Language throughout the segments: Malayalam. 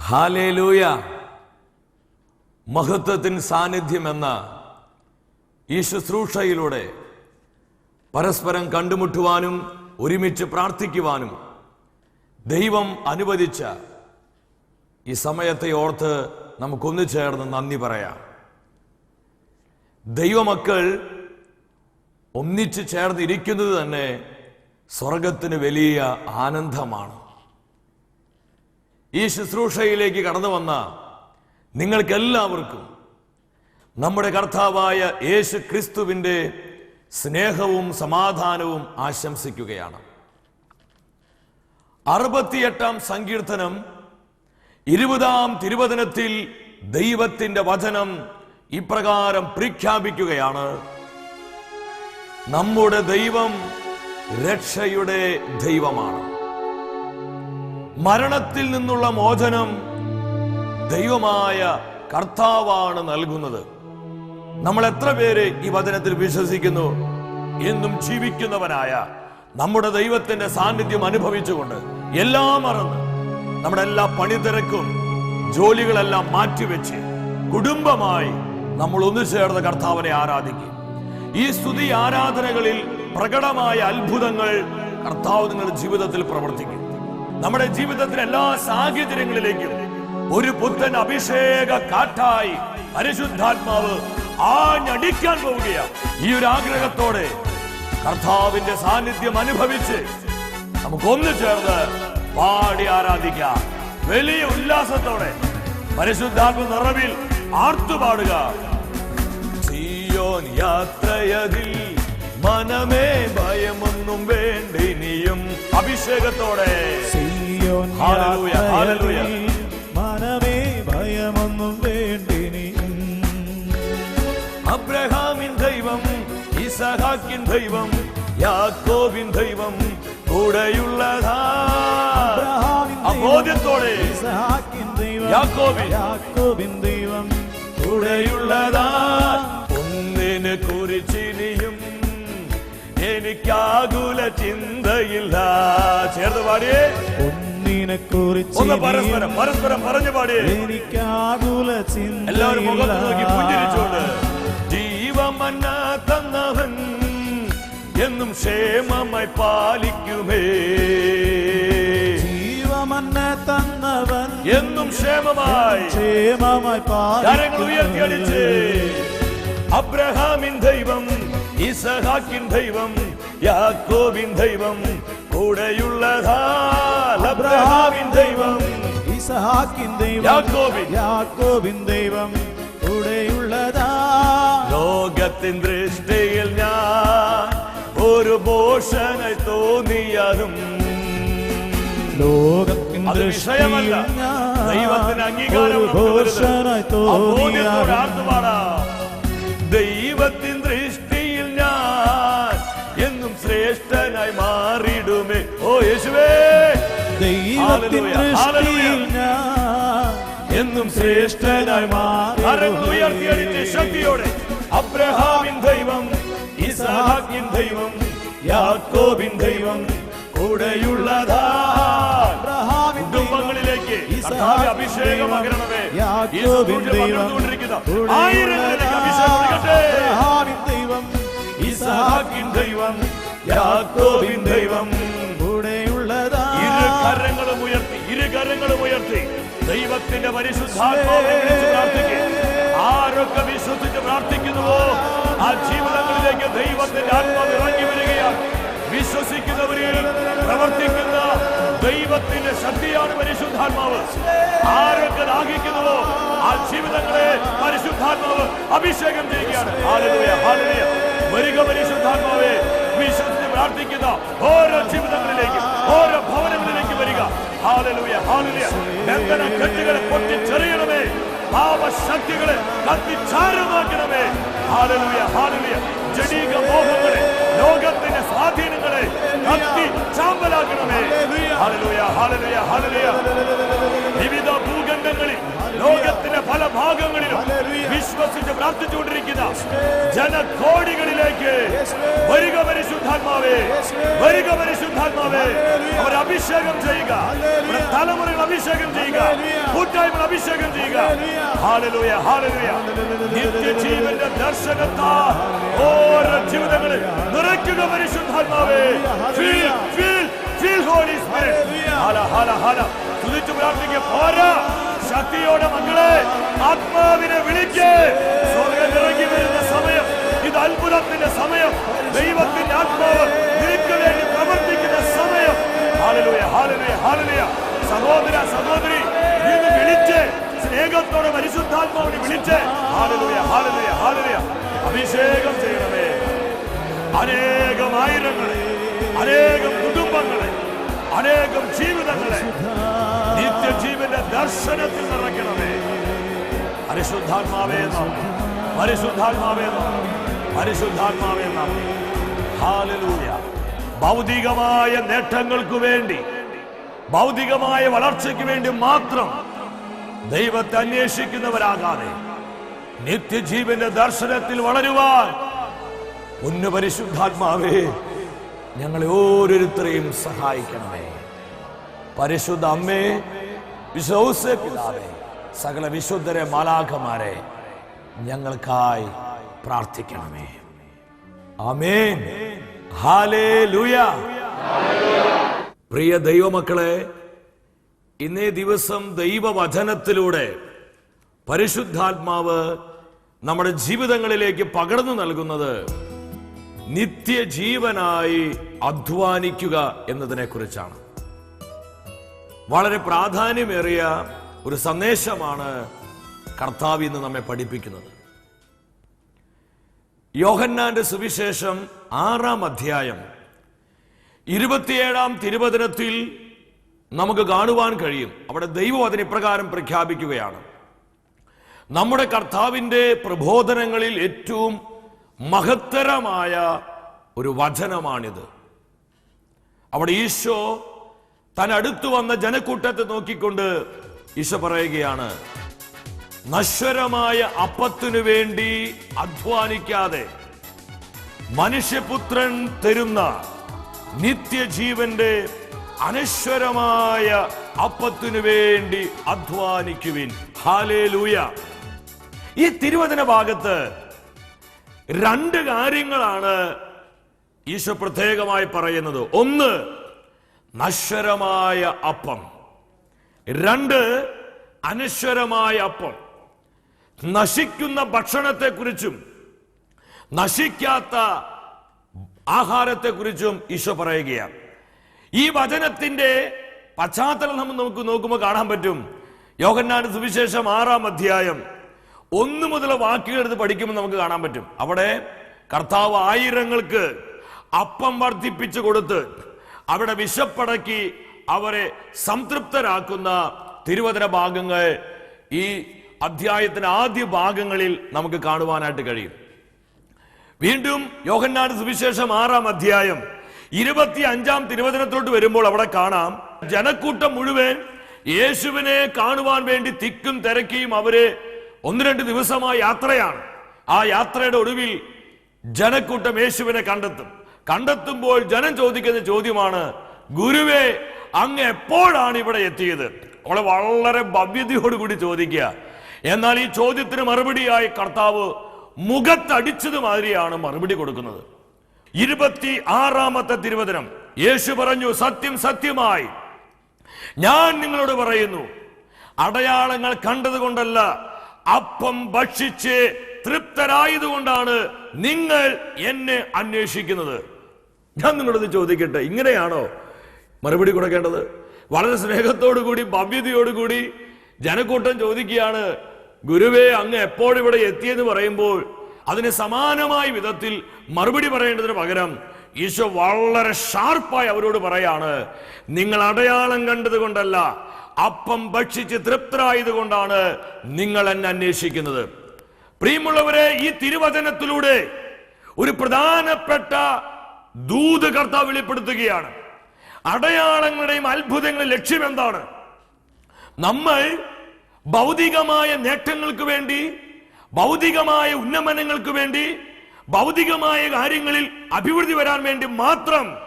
ഹാലേലൂയ. മഹത്വത്തിൻ സാന്നിധ്യം എന്ന ഈ ശുശ്രൂഷയിലൂടെ പരസ്പരം കണ്ടുമുട്ടുവാനും ഒരുമിച്ച് പ്രാർത്ഥിക്കുവാനും ദൈവം അനുവദിച്ച ഈ സമയത്തെ ഓർത്ത് നമുക്കൊന്നു ചേർന്ന് നന്ദി പറയാം. ദൈവമക്കൾ ഒന്നിച്ച് ചേർന്നിരിക്കുന്നത് തന്നെ സ്വർഗത്തിന് വലിയ ആനന്ദമാണ്. ഈ ശുശ്രൂഷയിലേക്ക് കടന്നു വന്ന നിങ്ങൾക്കെല്ലാവർക്കും നമ്മുടെ കർത്താവായ യേശു ക്രിസ്തുവിന്റെ സ്നേഹവും സമാധാനവും ആശംസിക്കുകയാണ്. അറുപത്തിയെട്ടാം സങ്കീർത്തനം ഇരുപതാം തിരുവചനത്തിൽ ദൈവത്തിന്റെ വചനം ഇപ്രകാരം പ്രഖ്യാപിക്കുകയാണ്. നമ്മുടെ ദൈവം രക്ഷയുടെ ദൈവമാണ്. മരണത്തിൽ നിന്നുള്ള മോചനം ദൈവമായ കർത്താവാണ് നൽകുന്നത്. നമ്മൾ എത്ര പേര് ഈ വചനത്തിൽ വിശ്വസിക്കുന്നു എന്നും ജീവിക്കുന്നവനായ നമ്മുടെ ദൈവത്തിന്റെ സാന്നിധ്യം അനുഭവിച്ചുകൊണ്ട് എല്ലാം മറന്ന് നമ്മുടെ എല്ലാ പണിതിരക്കും ജോലികളെല്ലാം മാറ്റിവെച്ച് കുടുംബമായി നമ്മൾ ഒന്നു ചേർന്ന് കർത്താവിനെ ആരാധിക്കും. ഈ സ്തുതി ആരാധനകളിൽ പ്രകടമായ അത്ഭുതങ്ങൾ കർത്താവ് നിങ്ങളുടെ ജീവിതത്തിൽ പ്രവർത്തിക്കും. നമ്മുടെ ജീവിതത്തിലെ എല്ലാ സാഹചര്യങ്ങളിലേക്കും ഒരു പുത്തൻ അഭിഷേക കാറ്റായി പരിശുദ്ധാത്മാവ് ആഞ്ഞടിക്കാൻ പോവുകയാണ്. ഈ ഒരു ആഗ്രഹത്തോടെ കർത്താവിന്റെ സാന്നിധ്യം അനുഭവിച്ച് നമുക്ക് ഒന്നു ചേർന്ന് പാടി ആരാധിക്കാം. വലിയ ഉല്ലാസത്തോടെ പരിശുദ്ധാത്മ നിറവിൽ ആർത്തുപാടുക സിയോൻ യാത്രയതിൽ മനമേ ഭയമൊന്നും വേണ്ടിനിയും അഭിഷേകത്തോടെ. മനമേ ഭയമൊന്നും വേണ്ടിനി. അബ്രഹാമിൻ ദൈവം ഇസഹാക്കിൻ ദൈവം യാക്കോബിൻ ദൈവം കൂടെയുള്ളതാ. ബോധ്യത്തോടെ. യാക്കോബിൻ ദൈവം കൂടെയുള്ളതാ. ഒന്നിനെ കുറിച്ചിനിയും എനിക്കാകുല ചിന്തയില്ല. ചേർന്ന് പാടിയേ. ഒന്നിനെ കുറിച്ച് ഒന്ന് പരസ്പരം പരസ്പരം പറഞ്ഞു പാടി. എനിക്കാകുല എല്ലാവരും മുഖത്ത് നോക്കി പുഞ്ചിരിച്ചോണ്ട്. ചിന്ത ജീവമന്ന തന്നവൻ എന്നും ക്ഷേമമായി പാലിക്കുമേ. ജീവമന്ന തന്നവൻ എന്നും ക്ഷേമമായി ക്ഷേമമായി ഉയർത്തിയടിച്ച്. പാലിക്കുന്നു അബ്രഹാമിൻ ദൈവം ഇസഹാക്കിൻ ദൈവം യാക്കോബിൻ ദൈവം കൂടെയുള്ളതാ അബ്രഹാമിൻ ദൈവം ഇസഹാക്കിൻ ദൈവം യാക്കോബിൻ. യാക്കോബിൻ ദൈവം കൂടെയുള്ളതാ ലോകത്തിൻ ദൃഷ്ടിയിൽ ഞാൻ ഒരു ഭൂഷണായി തോന്നിയതും ലോകത്തിൻ ദൃഷ്ടിയിൽ ഞാൻ ദൈവത്തിന് അംഗീകാരം ഒരു നമുക്ക് തരുന്നത്. ഘോഷനായി ദൈവത്തിൻ ദൃഷ്ടിയിൽ ഞാൻ എന്നും ശ്രേഷ്ഠനായി മാറി ഉയർത്തിയടിച്ച് ശക്തിയോടെ. അബ്രഹാമിൻ ദൈവം ഇസഹാക്കിൻ ദൈവം യാക്കോബിൻ ദൈവം കൂടെയുള്ളതാ. കുടുംബങ്ങളിലേക്ക് അഭിഷേകം പകരണമേ യാക്കോബിൻ ദൈവം, അബ്രഹാമിൻ ദൈവം ഇസഹാക്കിൻ ദൈവം യാക്കോബിൻ ദൈവം കരങ്ങളും ഉയർത്തി ഇരു കരങ്ങളും ഉയർത്തി. ദൈവത്തിന്റെ ആരൊക്കെ വിശ്വസിച്ച് പ്രാർത്ഥിക്കുന്നുവോ ആ ജീവിതങ്ങളിലേക്ക് ദൈവത്തിന്റെ ആത്മാവ് ഇറങ്ങി വരികയാണ്. വിശ്വസിക്കുന്നവരിൽ പ്രവർത്തിക്കുന്ന ദൈവത്തിന്റെ ശക്തിയാണ് പരിശുദ്ധാത്മാവ്. ആരൊക്കെ ദാഹിക്കുന്നുവോ ആ ജീവിതങ്ങളെ പരിശുദ്ധാത്മാവ് അഭിഷേകം ചെയ്യുകയാണ്. വരിക പരിശുദ്ധാത്മാവേ വിശ്വസിച്ച് പ്രാർത്ഥിക്കുന്ന ഓരോ ജീവിതങ്ങളിലേക്ക് ഓരോ വരിക ഹാലലുയ ഹാലലൂയ ബന്ധന കെട്ടുകളെ പൊട്ടിച്ചെറിയണമേ. പാപശക്തികളെ കത്തിച്ചാരമാക്കണമേ. ഹാലലൂയ ഹാലലൂയ ജനീക മോഹങ്ങളെ ലോകത്തിന്റെ സ്വാധീനങ്ങളെ കത്തി ചാമ്പലാക്കണമേ. ഹാലലൂയ ഹാലലൂയ ഹാലലൂയ വിവിധ ഭൂഖണ്ഡങ്ങളിൽ വിശ്വസിച്ച് പ്രാർത്ഥിച്ചുകൊണ്ടിരിക്കുന്ന ജനകോടികളിലേക്ക് വരിക പരിശുദ്ധാത്മാവേ വരിക പരിശുദ്ധാത്മാവേ. അവർ അഭിഷേകം ചെയ്യുക. തലമുറകൾ അഭിഷേകം ചെയ്യുക. കൂട്ട കൂട്ടായ്മ അഭിഷേകം ചെയ്യുക. Hallelujah hallelujah. നിത്യജീവന്റെ ദർശനത്താ ഓരോ ജീവിതങ്ങളിൽ നിറയ്ക്കുക പരിശുദ്ധാത്മാവേ. ഫീൽ ഫീൽ ഹാല ഹാല ഹാല. പ്രാർത്ഥിക്കുക. പോരാ. ശക്തിയോടെ മക്കളെ ആത്മാവിനെ സ്വർഗം ഇറങ്ങി വരുന്ന സമയം ഇത് അത്ഭുതത്തിന്റെ സമയം ദൈവത്തിന്റെ ആത്മാവ് വേണ്ടി പ്രവർത്തിക്കുന്ന സമയം. സഹോദര സഹോദരി നീ വിളിച്ച് സ്നേഹത്തോടെ പരിശുദ്ധാത്മാവിനെ വിളിച്ച്. അഭിഷേകം ചെയ്യണമേ. അനേകം ആയിരങ്ങളെ അനേകം കുടുംബങ്ങളെ അനേകം ജീവിതങ്ങളെ നിത്യജീവന്റെ ദർശനത്തിൽ നിറയ്ക്കണമേ. പരിശുദ്ധാത്മാവേ നാം പരിശുദ്ധാത്മാവേ പരിശുദ്ധാത്മാവേ ഹാലലൂയ. ഭൗതികമായ നേട്ടങ്ങൾക്ക് വേണ്ടി ഭൗതികമായ വളർച്ചയ്ക്ക് വേണ്ടി മാത്രം ദൈവത്തെ അന്വേഷിക്കുന്നവരാകാതെ നിത്യജീവന്റെ ദർശനത്തിൽ വളരുവാൻ ഉന്നപരിശുദ്ധാത്മാവേ ഞങ്ങളെ ഓരോരുത്തരെയും സഹായിക്കണമേ. പരിശുദ്ധ അമ്മേ വിശ്വസ പിതാവേ സകല വിശുദ്ധരെ മാലാഖമാരെ ഞങ്ങൾക്കായി പ്രാർത്ഥിക്കണമേ. ആമേൻ. പ്രിയ ദൈവമക്കളെ ഇന്നേ ദിവസം ദൈവവചനത്തിലൂടെ പരിശുദ്ധാത്മാവ് നമ്മുടെ ജീവിതങ്ങളിലേക്ക് പകർന്നു നൽകുന്നത് നിത്യജീവനായി അധ്വാനിക്കുക എന്നതിനെ കുറിച്ചാണ് വളരെ പ്രാധാന്യമേറിയ ഒരു സന്ദേശമാണ് കർത്താവ് ഇന്ന് നമ്മെ പഠിപ്പിക്കുന്നത്. യോഹന്നാന്റെ സുവിശേഷം ആറാം അധ്യായം ഇരുപത്തിയേഴാം തിരുവചനത്തിൽ നമുക്ക് കാണുവാൻ കഴിയും. അവിടെ ദൈവം അതിന് ഇപ്രകാരം പ്രഖ്യാപിക്കുകയാണ്. നമ്മുടെ കർത്താവിന്റെ പ്രബോധനങ്ങളിൽ ഏറ്റവും മഹത്തരമായ ഒരു വചനമാണിത്. അവിടെ ഈശോ തൻ വന്ന ജനക്കൂട്ടത്തെ നോക്കിക്കൊണ്ട് ഈശോ പറയുകയാണ് നശ്വരമായ അപ്പത്തിനു വേണ്ടി അധ്വാനിക്കാതെ മനുഷ്യപുത്രൻ തരുന്ന നിത്യജീവന്റെ അനശ്വരമായ അപ്പത്തിനു വേണ്ടി അധ്വാനിക്കുവിൻ. ഹാലേ ലൂയ ഈ തിരുവചന ഭാഗത്ത് രണ്ട് കാര്യങ്ങളാണ് ഈശോ പ്രത്യേകമായി പറയുന്നത്. ഒന്ന് നശ്വരമായ അപ്പം. രണ്ട് അനശ്വരമായ അപ്പം. നശിക്കുന്ന ഭക്ഷണത്തെക്കുറിച്ചും നശിക്കാത്ത ആഹാരത്തെക്കുറിച്ചും ഈശോ പറയുകയാണ്. ഈ വചനത്തിന്റെ പശ്ചാത്തലം നമ്മൾ നമുക്ക് നോക്കുമ്പോൾ കാണാൻ പറ്റും. യോഗന്നാട് സുവിശേഷം ആറാം അധ്യായം ഒന്ന് മുതൽ വാക്കുകൾ എടുത്ത് പഠിക്കുമ്പോൾ നമുക്ക് കാണാൻ പറ്റും. അവിടെ കർത്താവ് ആയിരങ്ങൾക്ക് അപ്പം വർദ്ധിപ്പിച്ചു കൊടുത്ത് അവിടെ വിശപ്പടക്കി അവരെ സംതൃപ്തരാക്കുന്ന തിരുവചന ഭാഗങ്ങൾ ഈ അധ്യായത്തിന് ആദ്യ ഭാഗങ്ങളിൽ നമുക്ക് കാണുവാനായിട്ട് കഴിയും. വീണ്ടും യോഹന്നാട് സുവിശേഷം ആറാം അധ്യായം ഇരുപത്തി അഞ്ചാം തിരുവചനത്തോട്ട് വരുമ്പോൾ അവിടെ കാണാം ജനക്കൂട്ടം മുഴുവൻ യേശുവിനെ കാണുവാൻ വേണ്ടി തിക്കും തിരക്കിയും അവർ ഒന്ന് രണ്ട് ദിവസമായ യാത്രയാണ്. ആ യാത്രയുടെ ഒടുവിൽ ജനക്കൂട്ടം യേശുവിനെ കണ്ടെത്തും. കണ്ടെത്തുമ്പോൾ ജനം ചോദിക്കുന്ന ചോദ്യമാണ് ഗുരുവേ അങ്ങ് എപ്പോഴാണ് ഇവിടെ എത്തിയത്? അവളെ വളരെ ഭവ്യതയോടുകൂടി ചോദിക്കുക. എന്നാൽ ഈ ചോദ്യത്തിന് മറുപടിയായി കർത്താവ് മുഖത്തടിച്ചത് മാതിരിയാണ് മറുപടി കൊടുക്കുന്നത്. ഇരുപത്തി ആറാമത്തെ തിരുവചനം. യേശു പറഞ്ഞു സത്യം സത്യമായി. ഞാൻ നിങ്ങളോട് പറയുന്നു അടയാളങ്ങൾ കണ്ടതുകൊണ്ടല്ല അപ്പം ഭക്ഷിച്ച് തൃപ്തരായതുകൊണ്ടാണ് നിങ്ങൾ എന്നെ അന്വേഷിക്കുന്നത്. ഞാൻ നിങ്ങളോട് ചോദിക്കട്ടെ? ഇങ്ങനെയാണോ? മറുപടി കൊടുക്കേണ്ടത്? വളരെ സ്നേഹത്തോടുകൂടി ഭവ്യതയോടുകൂടി ജനക്കൂട്ടം ചോദിക്കുകയാണ് ഗുരുവേ അങ്ങ് എപ്പോഴിവിടെ എത്തിയെന്ന് പറയുമ്പോൾ അതിന് സമാനമായ വിധത്തിൽ മറുപടി പറയേണ്ടതിന് പകരം ഈശോ വളരെ ഷാർപ്പായി അവരോട് പറയാണ് നിങ്ങൾ അടയാളം കണ്ടത് കൊണ്ടല്ല അപ്പം ഭക്ഷിച്ച് തൃപ്തരായത് കൊണ്ടാണ് നിങ്ങൾ എന്നെ അന്വേഷിക്കുന്നത്. പ്രിയമുള്ളവരെ ഈ തിരുവചനത്തിലൂടെ ഒരു പ്രധാനപ്പെട്ട ദൂത് കർത്താവ് വെളിപ്പെടുത്തുകയാണ്. അടയാളങ്ങളുടെയും അത്ഭുതങ്ങളുടെയും ലക്ഷ്യം എന്താണ്? നമ്മൾ ഭൗതികമായ നേട്ടങ്ങൾക്ക് വേണ്ടി ഭൗതികമായ ഉന്നമനങ്ങൾക്ക് വേണ്ടി ഭൗതികമായ കാര്യങ്ങളിൽ അഭിവൃദ്ധി വരാൻ വേണ്ടി മാത്രം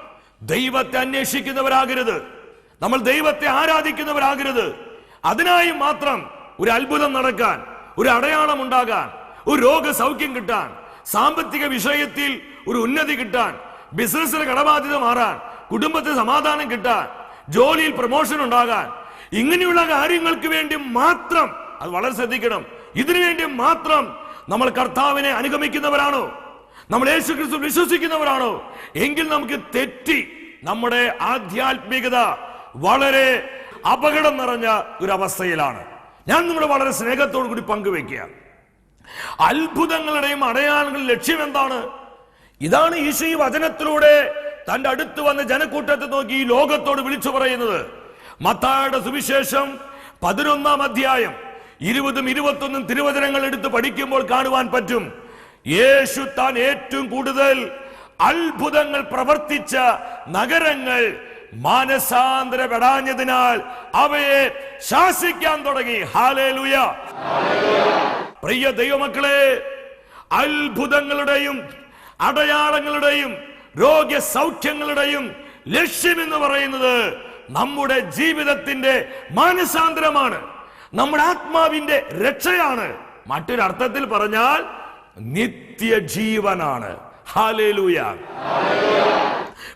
ദൈവത്തെ അന്വേഷിക്കുന്നവരാകരുത്. നമ്മൾ ദൈവത്തെ ആരാധിക്കുന്നവരാകരുത്. അതിനായി മാത്രം ഒരു അത്ഭുതം നടക്കാൻ ഒരു അടയാളം ഉണ്ടാകാൻ ഒരു രോഗസൗഖ്യം കിട്ടാൻ സാമ്പത്തിക വിഷയത്തിൽ ഒരു ഉന്നതി കിട്ടാൻ ബിസിനസ്സിലെ കടബാധ്യത മാറാൻ കുടുംബത്തിൽ സമാധാനം കിട്ടാൻ ജോലിയിൽ പ്രൊമോഷൻ ഉണ്ടാകാൻ ഇങ്ങനെയുള്ള കാര്യങ്ങൾക്ക് വേണ്ടി മാത്രം അത് വളരെ ശ്രദ്ധിക്കണം. ഇതിനു വേണ്ടി മാത്രം നമ്മൾ കർത്താവിനെ അനുഗമിക്കുന്നവരാണോ? നമ്മൾ യേശു ക്രിസ്തു വിശ്വസിക്കുന്നവരാണോ? എങ്കിൽ നമുക്ക് തെറ്റി നമ്മുടെ ആധ്യാത്മികത വളരെ അപകടം നിറഞ്ഞ ഒരു അവസ്ഥയിലാണ് ഞാൻ നിങ്ങളെ വളരെ സ്നേഹത്തോടു കൂടി പങ്കുവെക്കുക അത്ഭുതങ്ങളുടെയും അടയാളങ്ങളുടെ ലക്ഷ്യം എന്താണ്? ഇതാണ് ഈശോ വചനത്തിലൂടെ തന്റെ അടുത്ത് വന്ന് ജനക്കൂട്ടത്തെ നോക്കി ഈ ലോകത്തോട് വിളിച്ചു പറയുന്നത്. മത്തായുടെ സുവിശേഷം പതിനൊന്നാം അധ്യായം ഇരുപതും ഇരുപത്തൊന്നും തിരുവചനങ്ങൾ എടുത്ത് പഠിക്കുമ്പോൾ കാണുവാൻ പറ്റും. യേശു താൻ ഏറ്റവും കൂടുതൽ അത്ഭുതങ്ങൾ പ്രവർത്തിച്ച നഗരങ്ങൾ മാനസാന്തരപ്പെടാഞ്ഞതിനാൽ അവയെ ശാസിക്കാൻ തുടങ്ങി. ഹാലേലുയ പ്രിയ ദൈവമക്കളെ അത്ഭുതങ്ങളുടെയും അടയാളങ്ങളുടെയും രോഗസൗഖ്യങ്ങളുടെയും ലക്ഷ്യം എന്ന് പറയുന്നത് നമ്മുടെ ജീവിതത്തിന്റെ മാനസാന്തരമാണ്. നമ്മുടെ ആത്മാവിന്റെ രക്ഷയാണ്. മറ്റൊരർത്ഥത്തിൽ പറഞ്ഞാൽ നിത്യജീവനാണ്. ഹാലേലൂയ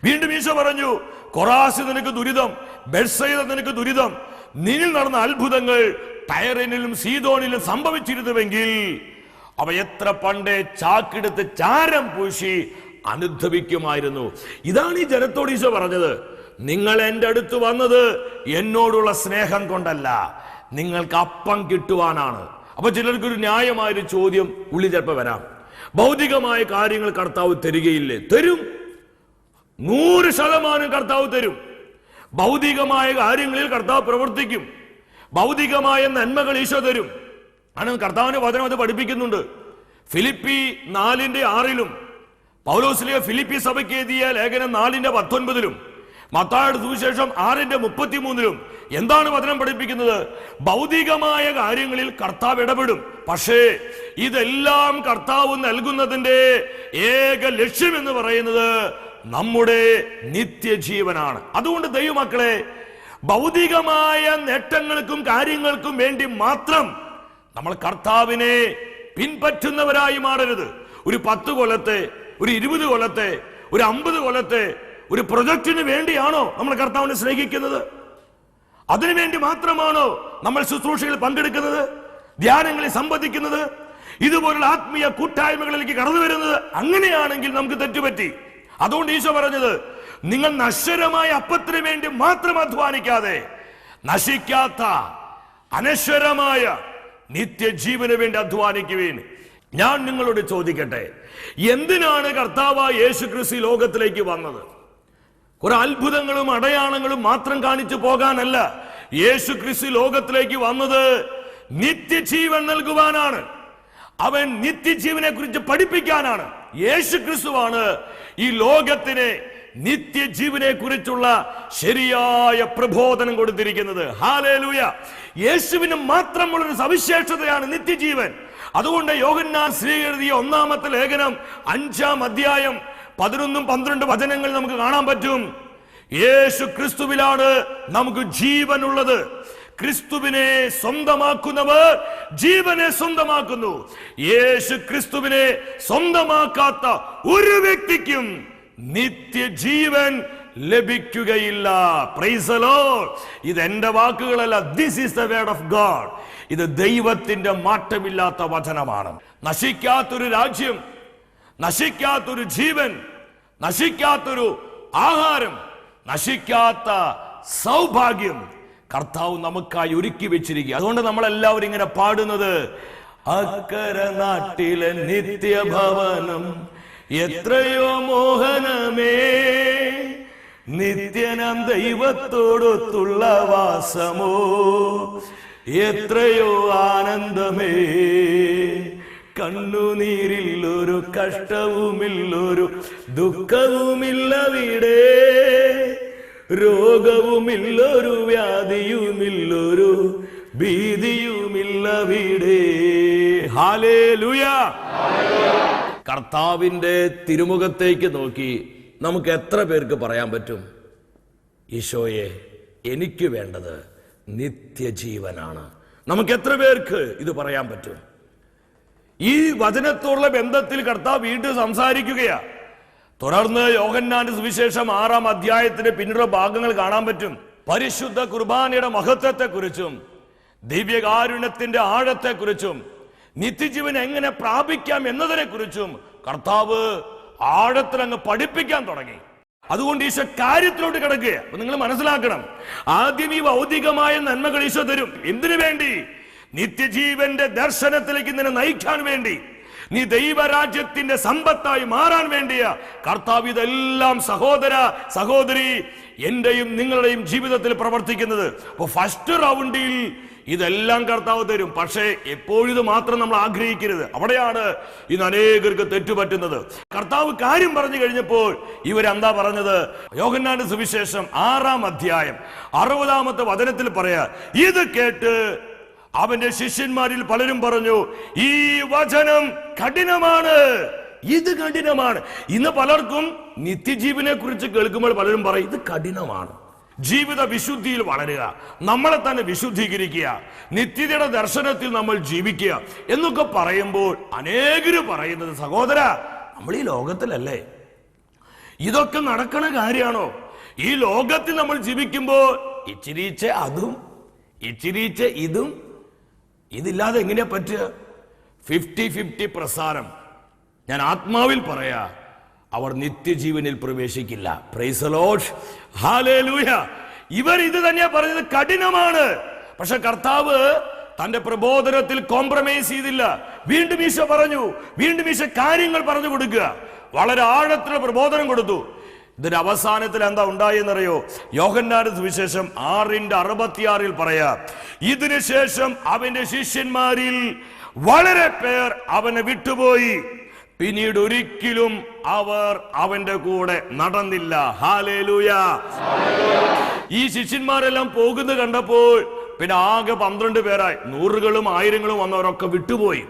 വീണ്ടും ഈശോ പറഞ്ഞു കൊറാസി നിനക്ക് ദുരിതം ബെഡ്സൈത നിനക്ക് ദുരിതം. നിന്നിൽ നടന്ന അത്ഭുതങ്ങൾ ടയറിനിലും സീതോണിലും സംഭവിച്ചിരുന്നുവെങ്കിൽ അവ എത്ര പണ്ടേ ചാക്കെടുത്ത് ചാരം പൂശി അനുദ്ധവിക്കുമായിരുന്നു ഇതാണ് ഈ ജനത്തോട് ഈശോ പറഞ്ഞത്. നിങ്ങൾ എന്റെ അടുത്ത് വന്നത് എന്നോടുള്ള സ്നേഹം കൊണ്ടല്ല. നിങ്ങൾക്ക് അപ്പം കിട്ടുവാനാണ്. അപ്പൊ ചിലർക്കൊരു ന്യായമായൊരു ചോദ്യം ഉള്ളി ചിലപ്പോൾ വരാം. ഭൗതികമായ കാര്യങ്ങൾ കർത്താവ് തരികയില്ലേ? തരും. നൂറ് ശതമാനം കർത്താവ് തരും. ഭൗതികമായ കാര്യങ്ങളിൽ കർത്താവ് പ്രവർത്തിക്കും. ഭൗതികമായ നന്മകൾ ഈശോ തരും. ആണ് കർത്താവിന്റെ വചനം അത് പഠിപ്പിക്കുന്നുണ്ട്. ഫിലിപ്പി നാലിന്റെ ആറിലും പൗലോസ്ലിയ ഫിലിപ്പി സഭയ്ക്ക് എഴുതിയ ലേഖനം നാലിന്റെ പത്തൊൻപതിലും മത്തായുടെ സുവിശേഷം ആറിന്റെ മുപ്പത്തിമൂന്നിലും എന്താണ് വചനം പഠിപ്പിക്കുന്നത്? ഭൗതികമായ കാര്യങ്ങളിൽ കർത്താവ് ഇടപെടും. പക്ഷേ ഇതെല്ലാം കർത്താവ് നൽകുന്നതിന്റെ ഏക ലക്ഷ്യം എന്ന് പറയുന്നത് നമ്മുടെ നിത്യജീവനാണ്. അതുകൊണ്ട് ദൈവമക്കളെ ഭൗതികമായ നേട്ടങ്ങൾക്കും കാര്യങ്ങൾക്കും വേണ്ടി മാത്രം നമ്മൾ കർത്താവിനെ പിൻപറ്റുന്നവരായി മാറരുത്. ഒരു പത്ത് കൊല്ലത്തെ ഒരു ഇരുപത് കൊല്ലത്തെ ഒരു അമ്പത് കൊല്ലത്തെ ഒരു പ്രൊജക്ടിന് വേണ്ടിയാണോ നമ്മൾ കർത്താവിനെ സ്നേഹിക്കുന്നത്? അതിനുവേണ്ടി മാത്രമാണോ നമ്മൾ ശുശ്രൂഷയിൽ പങ്കെടുക്കുന്നത്? ധ്യാനങ്ങളിൽ സംബന്ധിക്കുന്നത്? ഇതുപോലുള്ള ആത്മീയ കൂട്ടായ്മകളിലേക്ക് കടന്നു വരുന്നത് അങ്ങനെയാണെങ്കിൽ നമുക്ക് തെറ്റുപറ്റി. അതുകൊണ്ട് ഈശോ പറഞ്ഞത് നിങ്ങൾ നശ്വരമായ അപ്പത്തിന് വേണ്ടി മാത്രം അധ്വാനിക്കാതെ നശിക്കാത്ത അനശ്വരമായ നിത്യജീവന് വേണ്ടി അധ്വാനിക്കുവേൻ. ഞാൻ നിങ്ങളോട് ചോദിക്കട്ടെ എന്തിനാണ് കർത്താവ് യേശു ക്രിസ്തു ലോകത്തിലേക്ക് വന്നത്? കുറെ അത്ഭുതങ്ങളും അടയാളങ്ങളും മാത്രം കാണിച്ചു പോകാനല്ല യേശു ക്രിസ്തു ലോകത്തിലേക്ക് വന്നത്. നിത്യജീവൻ നൽകുവാനാണ്. അവൻ നിത്യജീവനെ കുറിച്ച് പഠിപ്പിക്കാനാണ്. യേശു ക്രിസ്തുവാണ് ഈ ലോകത്തിന് നിത്യജീവനെ കുറിച്ചുള്ള ശരിയായ പ്രബോധനം കൊടുത്തിരിക്കുന്നത്. ഹാലേലൂയ യേശുവിന് മാത്രമുള്ള ഒരു സവിശേഷതയാണ് നിത്യജീവൻ. അതുകൊണ്ട് യോഹന്നാൻ ശ്രീ എഴുതിയ ഒന്നാമത്തെ ലേഖനം അഞ്ചാം അധ്യായം പതിനൊന്നും പന്ത്രണ്ട് വചനങ്ങൾ നമുക്ക് കാണാൻ പറ്റും. യേശു ക്രിസ്തുവിലാണ് നമുക്ക് ജീവനുള്ളത്. ക്രിസ്തുവിനെ സ്വന്തമാക്കുന്നവർ ജീവനെ സ്വന്തമാക്കുന്നു. യേശു ക്രിസ്തുവിനെ സ്വന്തമാക്കാത്ത ഒരു വ്യക്തിക്കും നിത്യജീവൻ ലഭിക്കുകയില്ല. പ്രൈസലോ ഇത് എന്റെ വാക്കുകളല്ല. This is the word of God ഇത് ദൈവത്തിന്റെ മാറ്റമില്ലാത്ത വചനമാണ്. നശിക്കാത്തൊരു രാജ്യം നശിക്കാത്തൊരു ജീവൻ നശിക്കാത്തൊരു ആഹാരം നശിക്കാത്ത സൗഭാഗ്യം കർത്താവ് നമുക്കായി ഒരുക്കി വെച്ചിരിക്കുക. അതുകൊണ്ട് നമ്മളെല്ലാവരും ഇങ്ങനെ പാടുന്നത് അക്കര നാട്ടിലെ നിത്യഭവനം എത്രയോ മോഹനമേ. നിത്യനം ദൈവത്തോടൊത്തുള്ള വാസമോ. എത്രയോ ആനന്ദമേ. കണ്ണുനീരിൽ ഒരു കഷ്ടവുമില്ലൊരു ദുഃഖവുമില്ലവിടെ രോഗവുമില്ലൊരു വ്യാധിയുമില്ലൊരു ഭീതിയുമില്ലവിടെ ഹാലേലുയ. കർത്താവിന്റെ തിരുമുഖത്തേക്ക് നോക്കി നമുക്ക് എത്ര പേർക്ക് പറയാൻ പറ്റും? ഈശോയെ എനിക്ക് വേണ്ടത് നിത്യജീവനാണ്. നമുക്ക് എത്ര പേർക്ക് ഇത് പറയാൻ പറ്റും? ഈ വചനത്തോടുള്ള ബന്ധത്തിൽ കർത്താവ് വീണ്ടും സംസാരിക്കുകയാ. തുടർന്ന് യോഹന്നാന്റെ സുവിശേഷം ആറാം അധ്യായത്തിന്റെ പിന്നീടുള്ള ഭാഗങ്ങൾ കാണാൻ പറ്റും. പരിശുദ്ധ കുർബാനയുടെ മഹത്വത്തെക്കുറിച്ചും ദിവ്യകാരുണ്യത്തിന്റെ ആഴത്തെക്കുറിച്ചും നിത്യജീവൻ എങ്ങനെ പ്രാപിക്കാം എന്നതിനെ കുറിച്ചും കർത്താവ് ആഴത്തിൽ അങ്ങ് പഠിപ്പിക്കാൻ തുടങ്ങി. അതുകൊണ്ട് ഈശോ കാര്യത്തിലോട്ട് കിടക്കുക അപ്പൊ നിങ്ങൾ മനസ്സിലാക്കണം. ആദ്യം ഈ ഭൗതികമായ നന്മകൾ ഈശോ തരും. എന്തിനു വേണ്ടി? നിത്യജീവന്റെ ദർശനത്തിലേക്ക് നിന്നെ നയിക്കാൻ വേണ്ടി. നീ ദൈവരാജ്യത്തിന്റെ സമ്പത്തായി മാറാൻ വേണ്ടിയ. കർത്താവ് ഇതെല്ലാം സഹോദര സഹോദരി എന്റെയും നിങ്ങളുടെയും ജീവിതത്തിൽ പ്രവർത്തിക്കുന്നത്. ഫസ്റ്റ് റൗണ്ടിൽ ഇതെല്ലാം കർത്താവ് തരും. പക്ഷേ എപ്പോഴും മാത്രം നമ്മൾ ആഗ്രഹിക്കരുത്. അവിടെയാണ് ഇന്ന് അനേകർക്ക് തെറ്റുപറ്റുന്നത്. കർത്താവ് കാര്യം പറഞ്ഞു കഴിഞ്ഞപ്പോൾ ഇവരെന്താ പറഞ്ഞത്? യോഹന്നാന്റെ സുവിശേഷം ആറാം അധ്യായം അറുപതാമത്തെ വചനത്തിൽ പറയാ ഇത് കേട്ട് അവന്റെ ശിഷ്യന്മാരിൽ പലരും പറഞ്ഞു ഈ വചനം കഠിനമാണ്. ഇത് കഠിനമാണ്. ഇന്ന് പലർക്കും നിത്യജീവനെ കുറിച്ച് കേൾക്കുമ്പോൾ പലരും പറയും ഇത് കഠിനമാണ്. ജീവിത വിശുദ്ധിയിൽ വളരുക. നമ്മളെ തന്നെ വിശുദ്ധീകരിക്കുക. നിത്യതയുടെ ദർശനത്തിൽ നമ്മൾ ജീവിക്കുക എന്നൊക്കെ പറയുമ്പോൾ അനേകര് പറയുന്നത് സഹോദര നമ്മൾ ഈ ലോകത്തിലല്ലേ? ഇതൊക്കെ നടക്കണ കാര്യമാണോ? ഈ ലോകത്തിൽ നമ്മൾ ജീവിക്കുമ്പോൾ ഇച്ചിരിച്ച അതും ഇച്ചിരിച്ച ഇതും ഇതില്ലാതെ എങ്ങനെയാ പറ്റുക? ഫിഫ്റ്റി ഫിഫ്റ്റി പ്രസാരം. ഞാൻ ആത്മാവിൽ പറയാ അവർ നിത്യജീവനിൽ പ്രവേശിക്കില്ല. ഇവർ ഇത് തന്നെയാ പറഞ്ഞത് കഠിനമാണ്. പക്ഷെ കർത്താവ് തന്റെ പ്രബോധനത്തിൽ കോംപ്രമൈസ് ചെയ്തില്ല. വീണ്ടും ഈശോ പറഞ്ഞു. വീണ്ടും ഈശോ കാര്യങ്ങൾ പറഞ്ഞു കൊടുക്കുക. വളരെ ആഴത്തിലുള്ള പ്രബോധനം കൊടുത്തു. ഇതിന്റെ അവസാനത്തിൽ എന്താ ഉണ്ടായെന്നറിയോ? യോഹന്നാന്റെ സുവിശേഷം ആറിന്റെ അറുപത്തിയാറിൽ പറയാ ഇതിനുശേഷം അവന്റെ ശിഷ്യന്മാരിൽ വളരെ പേർ അവനെ വിട്ടുപോയി. പിന്നീട് ഒരിക്കലും അവർ അവന്റെ കൂടെ നടന്നില്ല. ഹാലേലൂയ ഈ ശിഷ്യന്മാരെല്ലാം പോകുന്നത് കണ്ടപ്പോൾ പിന്നെ ആകെ പന്ത്രണ്ട് പേരായി. നൂറുകളും ആയിരങ്ങളും വന്നവരൊക്കെ വിട്ടുപോയി.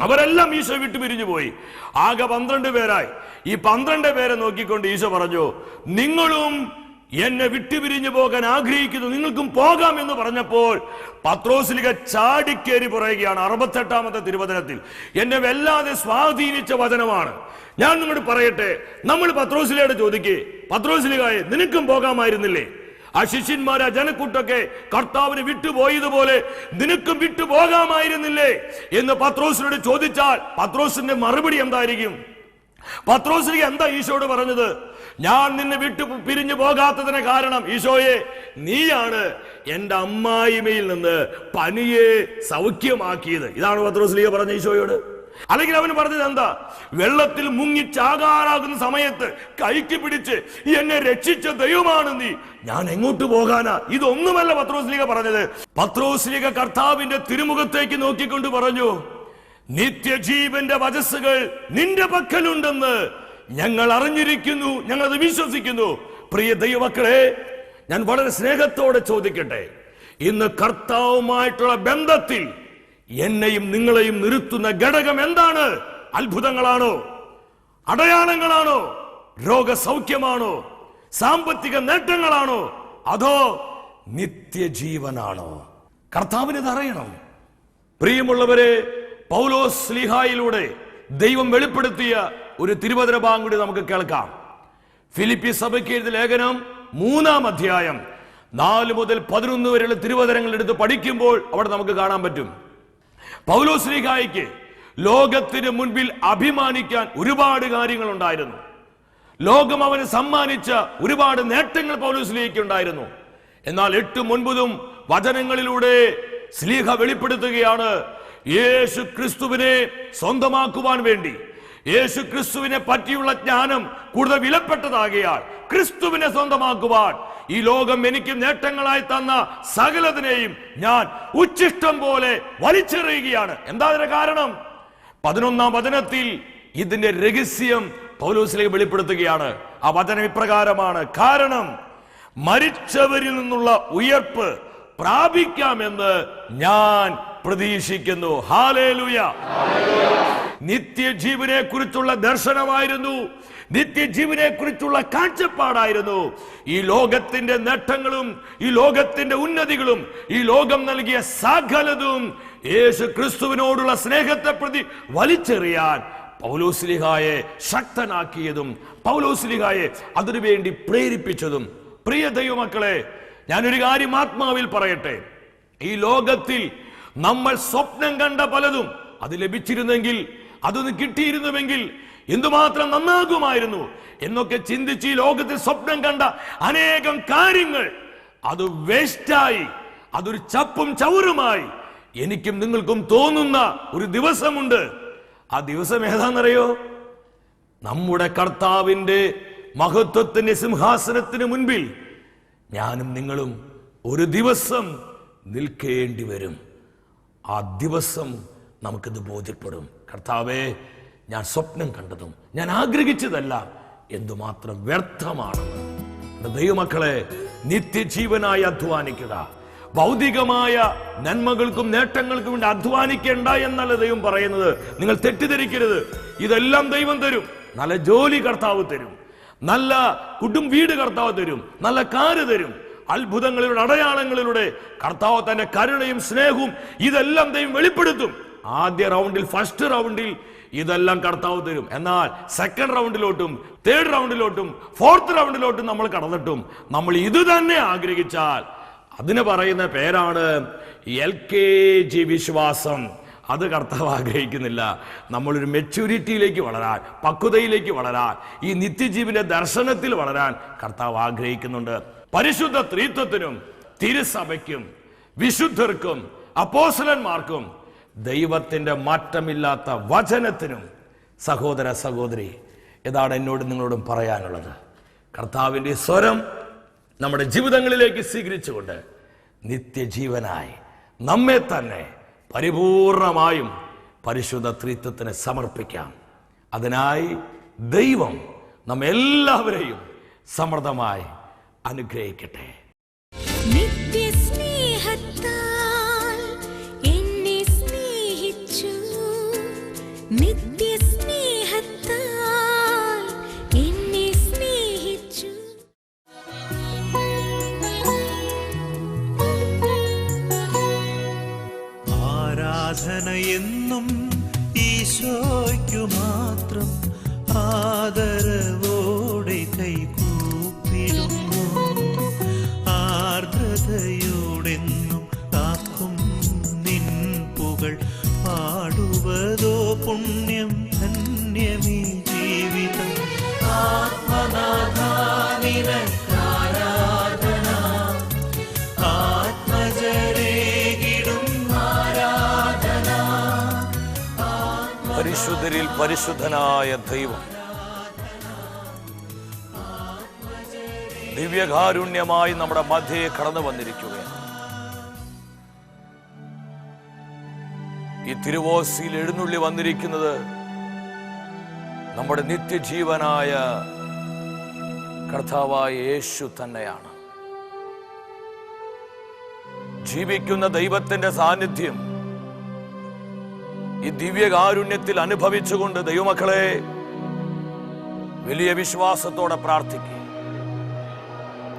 അവരെല്ലാം ഈശോ വിട്ടു പിരിഞ്ഞു പോയി. ആകെ പന്ത്രണ്ട് പേരായി. ഈ പന്ത്രണ്ട് പേരെ നോക്കിക്കൊണ്ട് ഈശോ പറഞ്ഞു നിങ്ങളും എന്നെ വിട്ടുപിരിഞ്ഞു പോകാൻ ആഗ്രഹിക്കുന്നു. നിങ്ങൾക്കും പോകാം എന്ന് പറഞ്ഞപ്പോൾ പത്രോസിലിക ചാടിക്കേറി പറയുകയാണ് അറുപത്തെട്ടാമത്തെ തിരുവചനത്തിൽ. എന്നെ വല്ലാതെ സ്വാധീനിച്ച വചനമാണ്. ഞാൻ നിങ്ങളോട് പറയട്ടെ നമ്മൾ പത്രോസിലയോട് ചോദിക്കേ പത്രോസിലികായെ നിനക്കും പോകാമായിരുന്നില്ലേ? ആ ശിഷ്യന്മാർ ആ ജനക്കൂട്ടൊക്കെ കർത്താവിന് വിട്ടുപോയതുപോലെ നിനക്കും വിട്ടുപോകാമായിരുന്നില്ലേ? എന്ന് പത്രോസിനോട് ചോദിച്ചാൽ പത്രോസിന്റെ മറുപടി എന്തായിരിക്കും? പത്രോസിലിക എന്താ ഈശോട് പറഞ്ഞത്? ഞാൻ നിന്നെ വിട്ടു പിരിഞ്ഞു പോകാത്തതിന് കാരണം ഈശോയെ നീയാണ് എന്റെ അമ്മായിമയിൽ നിന്ന് പനിയെ സൗഖ്യമാക്കിയത്. ഇതാണ് പത്രോസ്ലിയ പറഞ്ഞ ഈശോയോട്. അല്ലെങ്കിൽ അവന് പറഞ്ഞത് എന്താ? വെള്ളത്തിൽ മുങ്ങി ചാകാറാകുന്ന സമയത്ത് കൈക്ക് പിടിച്ച് എന്നെ രക്ഷിച്ച ദൈവമാണ് നീ. ഞാൻ എങ്ങോട്ട് പോകാനാ? ഇതൊന്നുമല്ല പത്രോസ്ലിക പറഞ്ഞത്. പത്രോസ്ലിക കർത്താവിന്റെ തിരുമുഖത്തേക്ക് നോക്കിക്കൊണ്ട് പറഞ്ഞു നിത്യജീവന്റെ വചസ്സുകൾ നിന്റെ പക്കലുണ്ടെന്ന് ഞങ്ങൾ അറിഞ്ഞിരിക്കുന്നു ഞങ്ങൾ അത് വിശ്വസിക്കുന്നു. പ്രിയ ദൈവമക്കളെ ഞാൻ വളരെ സ്നേഹത്തോടെ ചോദിക്കട്ടെ. ഇന്ന് കർത്താവുമായിട്ടുള്ള ബന്ധത്തിൽ എന്നെയും നിങ്ങളെയും നിർത്തുന്ന ഘടകം എന്താണ്? അത്ഭുതങ്ങളാണോ? അടയാളങ്ങളാണോ? രോഗസൗഖ്യമാണോ? സാമ്പത്തിക നേട്ടങ്ങളാണോ? അതോ നിത്യജീവനാണോ? കർത്താവിന് അറിയണം. പ്രിയമുള്ളവരെ പൗലോസ് ലിഹായിലൂടെ ദൈവം വെളിപ്പെടുത്തിയ ഒരു ഭാഗം കൂടി നമുക്ക് കേൾക്കാം. ഫിലിപ്പി സഭയ്ക്ക് എഴുതിയ ലേഖനം മൂന്നാം അധ്യായം. നാല് മുതൽ പതിനൊന്ന് വരെയുള്ള തിരുവചനങ്ങൾ എടുത്ത് പഠിക്കുമ്പോൾ അവിടെ നമുക്ക് കാണാൻ പറ്റും. പൗലോസ് ശ്രീകായിക്ക് ലോകത്തിന് മുൻപിൽ അഭിമാനിക്കാൻ ഒരുപാട് കാര്യങ്ങൾ ഉണ്ടായിരുന്നു ലോകം അവന് സമ്മാനിച്ച ഒരുപാട് നേട്ടങ്ങൾ പൗലോസ്ലിക്ക് ഉണ്ടായിരുന്നു. എന്നാൽ എട്ടും ഒൻപതും വചനങ്ങളിലൂടെ സ്ലീഹ വെളിപ്പെടുത്തുകയാണ് യേശു ക്രിസ്തുവിനെ സ്വന്തമാക്കുവാൻ വേണ്ടി യേശു ക്രിസ്തുവിനെ പറ്റിയുള്ള ജ്ഞാനം കൂടുതൽ വിലപ്പെട്ടതാകിയാൽ ക്രിസ്തുവിനെ സ്വന്തമാക്കുവാൻ ഈ ലോകം എനിക്ക് നേട്ടങ്ങളായി തന്ന സകലതിനെയും ഞാൻ ഉച്ചിഷ്ടം പോലെ വലിച്ചെറിയുകയാണ്. എന്താ അതിന്റെ കാരണം? പതിനൊന്നാം വചനത്തിൽ ഇതിന്റെ രഹസ്യം പൗലോസിലേക്ക് വെളിപ്പെടുത്തുകയാണ്. ആ വചനം ഇപ്രകാരമാണ്. കാരണം മരിച്ചവരിൽ നിന്നുള്ള ഉയർപ്പ് പ്രാപിക്കാമെന്ന് ഞാൻ പ്രതീക്ഷിക്കുന്നു. ഹാലേലുയ. നിത്യജീവനെ കുറിച്ചുള്ള ദർശനമായിരുന്നു. നിത്യജീവനെ കുറിച്ചുള്ള കാഴ്ചപ്പാടായിരുന്നു. ഈ ലോകത്തിന്റെ നേട്ടങ്ങളും ഈ ലോകത്തിന്റെ ഉന്നതികളും ഈ ലോകം നൽകിയ സകലതും യേശു ക്രിസ്തുവിനോടുള്ള സ്നേഹത്തെ പ്രതി വലിച്ചെറിയാൻ പൗലോസ്ലിഹായെ ശക്തനാക്കിയതും പൗലോസ്ലിഹായെ അതിനുവേണ്ടി പ്രേരിപ്പിച്ചതും. പ്രിയ ദൈവമക്കളെ ഞാനൊരു കാര്യം ആത്മാവിൽ പറയട്ടെ. ഈ ലോകത്തിൽ നമ്മൾ സ്വപ്നം കണ്ട പലതും അത് ലഭിച്ചിരുന്നെങ്കിൽ അതൊന്ന് കിട്ടിയിരുന്നുവെങ്കിൽ എന്തുമാത്രം നന്നാകുമായിരുന്നു എന്നൊക്കെ ചിന്തിച്ച് ഈ ലോകത്തിൽ സ്വപ്നം കണ്ട അനേകം കാര്യങ്ങൾ. അത് വേസ്റ്റായി അതൊരു ചപ്പും ചവറുമായി. എനിക്കും നിങ്ങൾക്കും തോന്നുന്ന ഒരു ദിവസമുണ്ട്. ആ ദിവസം ഏതാണെന്നറിയോ? നമ്മുടെ കർത്താവിന്റെ മഹത്വത്തിന്റെ സിംഹാസനത്തിന് മുൻപിൽ ഞാനും നിങ്ങളും ഒരു ദിവസം നിൽക്കേണ്ടി വരും. ആ ദിവസം നമുക്കിത് ബോധ്യപ്പെടും. കർത്താവേ ഞാൻ സ്വപ്നം കണ്ടതും ഞാൻ ആഗ്രഹിച്ചതല്ല എന്തുമാത്രം വ്യർത്ഥമാണെന്ന് ദൈവമക്കളെ നിത്യജീവനായി അധ്വാനിക്കുക. ഭൗതികമായ നന്മകൾക്കും നേട്ടങ്ങൾക്കും വേണ്ടി അധ്വാനിക്കേണ്ട എന്നല്ല ദൈവം പറയുന്നത്. നിങ്ങൾ തെറ്റിദ്ധരിക്കരുത്. ഇതെല്ലാം ദൈവം തരും. നല്ല ജോലി കർത്താവ് തരും. നല്ല കുടും വീട് കർത്താവ് തരും. നല്ല കാര് തരും. അത്ഭുതങ്ങളിലൂടെ അടയാളങ്ങളിലൂടെ കർത്താവ് തന്റെ കരുണയും സ്നേഹവും ഇതെല്ലാം ദൈവം വെളിപ്പെടുത്തും. ആദ്യ റൗണ്ടിൽ ഫസ്റ്റ് റൗണ്ടിൽ ഇതെല്ലാം കർത്താവ് തരും. എന്നാൽ സെക്കൻഡ് റൗണ്ടിലോട്ടും തേർഡ് റൗണ്ടിലോട്ടും ഫോർത്ത് റൗണ്ടിലോട്ടും നമ്മൾ കടന്നിട്ടും നമ്മൾ ഇത് തന്നെ ആഗ്രഹിച്ചാൽ അതിന് പറയുന്ന പേരാണ് എൽ കെ ജി വിശ്വാസം. അത് കർത്താവ് ആഗ്രഹിക്കുന്നില്ല. നമ്മളൊരു മെച്യൂരിറ്റിയിലേക്ക് വളരാൻ പക്വതയിലേക്ക് വളരാൻ ഈ നിത്യജീവിന്റെ ദർശനത്തിൽ വളരാൻ കർത്താവ് ആഗ്രഹിക്കുന്നുണ്ട്. പരിശുദ്ധ ത്രീത്വത്തിനും തിരുസഭയ്ക്കും വിശുദ്ധർക്കും അപ്പോസലന്മാർക്കും ദൈവത്തിന്റെ മാറ്റമില്ലാത്ത വചനത്തിനും സഹോദര സഹോദരി ഇതാണ് എന്നോട് നിങ്ങളോടും പറയാനുള്ളത്. കർത്താവിന്റെ സ്വരം നമ്മുടെ ജീവിതങ്ങളിലേക്ക് സ്വീകരിച്ചുകൊണ്ട് നിത്യജീവനായി നമ്മെ തന്നെ പരിപൂർണമായും പരിശുദ്ധ ത്രിത്വത്തിന് സമർപ്പിക്കാം. അതിനായി ദൈവം നമ്മെല്ലാവരെയും സമൃദ്ധമായി അനുഗ്രഹിക്കട്ടെ. പരിശുദ്ധരിൽ പരിശുദ്ധനായ ദൈവം. ദിവ്യകാരുണ്യമായി നമ്മുടെ മധ്യയെ കടന്നു വന്നിരിക്കുകയാണ്. ഈ തിരുവോസിയിൽ എഴുന്നള്ളി വന്നിരിക്കുന്നത് നമ്മുടെ നിത്യജീവനായ കർത്താവായ യേശു തന്നെയാണ്. ജീവിക്കുന്ന ദൈവത്തിന്റെ സാന്നിധ്യം ഈ ദിവ്യ ദിവ്യകാരുണ്യത്തിൽ അനുഭവിച്ചുകൊണ്ട് ദൈവമക്കളെ വലിയ വിശ്വാസത്തോടെ പ്രാർത്ഥിക്കുക.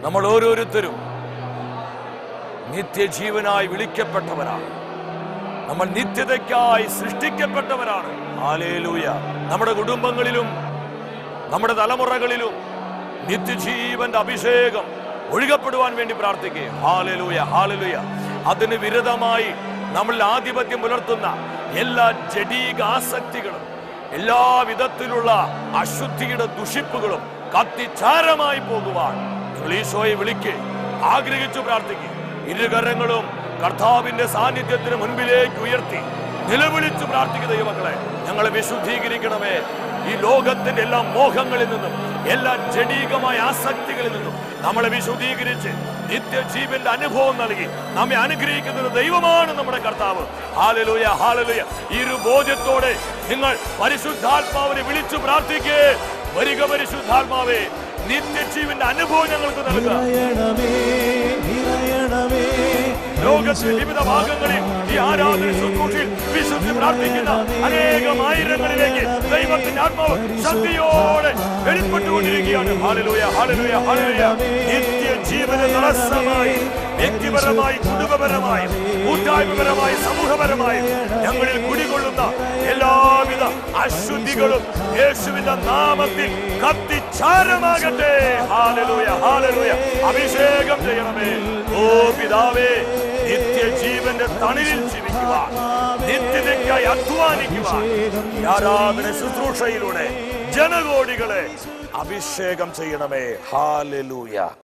നമ്മൾ ഓരോരുത്തരും നിത്യജീവനായി വിളിക്കപ്പെട്ടവരാണ്. നമ്മൾ നിത്യതയ്ക്കായി സൃഷ്ടിക്കപ്പെട്ടവരാണ്. ആലേലൂയ നമ്മുടെ കുടുംബങ്ങളിലും നമ്മുടെ തലമുറകളിലും നിത്യജീവന്റെ അഭിഷേകം ഒഴുകപ്പെടുവാൻ വേണ്ടി പ്രാർത്ഥിക്കുക ഹാലലൂയ ഹാലലൂയ. അതിന് വിരുദ്ധമായി നമ്മൾ ആധിപത്യം പുലർത്തുന്ന എല്ലാ ജഡീക ആസക്തികളും എല്ലാ വിധത്തിലുള്ള അശുദ്ധിയുടെ ദുഷിപ്പുകളും കത്തിച്ചാരമായി പോകുവാൻ ഈശോയെ വിളിക്ക് ആഗ്രഹിച്ചു പ്രാർത്ഥിക്കുക ഇരുകരങ്ങളും കർത്താവിന്റെ സാന്നിധ്യത്തിന് മുൻപിലേക്ക് ഉയർത്തി നിലവിളിച്ചു പ്രാർത്ഥിക്കുക ദൈവങ്ങളെ ഞങ്ങളെ വിശുദ്ധീകരിക്കണമേ. ഈ ലോകത്തിന്റെ എല്ലാ മോഹങ്ങളിൽ നിന്നും എല്ലാ ജഡീകമായ ആസക്തികളിൽ നിന്നും നമ്മളെ വിശുദ്ധീകരിച്ച് നിത്യജീവന്റെ അനുഭവം നൽകി. നമ്മെ അനുഗ്രഹിക്കുന്ന ഒരു ദൈവമാണ് നമ്മുടെ കർത്താവ്. ഹാലലുയ ഹാലലുയ ഈ ഒരു ബോധ്യത്തോടെ നിങ്ങൾ പരിശുദ്ധാത്മാവിനെ വിളിച്ചു പ്രാർത്ഥിക്കേ. വരിക പരിശുദ്ധാത്മാവേ നിത്യജീവന്റെ അനുഭവം ഞങ്ങൾക്ക് നൽകുക. ലോകത്തിന്റെ വിവിധ ഭാഗങ്ങളിൽ ഈ ആരാധന ശുശ്രൂഷയിൽ വിശുദ്ധി പ്രാർത്ഥിക്കുന്ന അനേകം ആയിരങ്ങളിലേക്ക് ദൈവത്തിന്റെ ആത്മാവ് ശക്തിയോടെ വെളിപ്പെട്ടുകൊണ്ടിരിക്കുകയാണ്. ഹാലലൂയ ഹാലലൂയ ഹാലലൂയ ജീവന തടസ്സമായി വ്യക്തിപരമായി കുടുംബപരമായി കൂട്ടായ്മപരമായി സമൂഹപരമായി ഞങ്ങളിൽ കുടികൊള്ളുന്ന എല്ലാവിധ അശുദ്ധികളും യേശുവിന്റെ നാമത്തിൽ കത്തിച്ചാരമാകട്ടെ. Hallelujah hallelujah. അഭിഷേകം ചെയ്യണമേ. ഓ പിതാവേ നിത്യജീവന്റെ തണിലിൽ ജീവിക്കുവാൻ നിത്യതയ്ക്കായി അധ്വാനിക്കുവാൻ ആരാധന ശുശ്രൂഷയിലൂടെ ജനകോടികളെ അഭിഷേകം ചെയ്യണമേ. ഹാലലൂയ.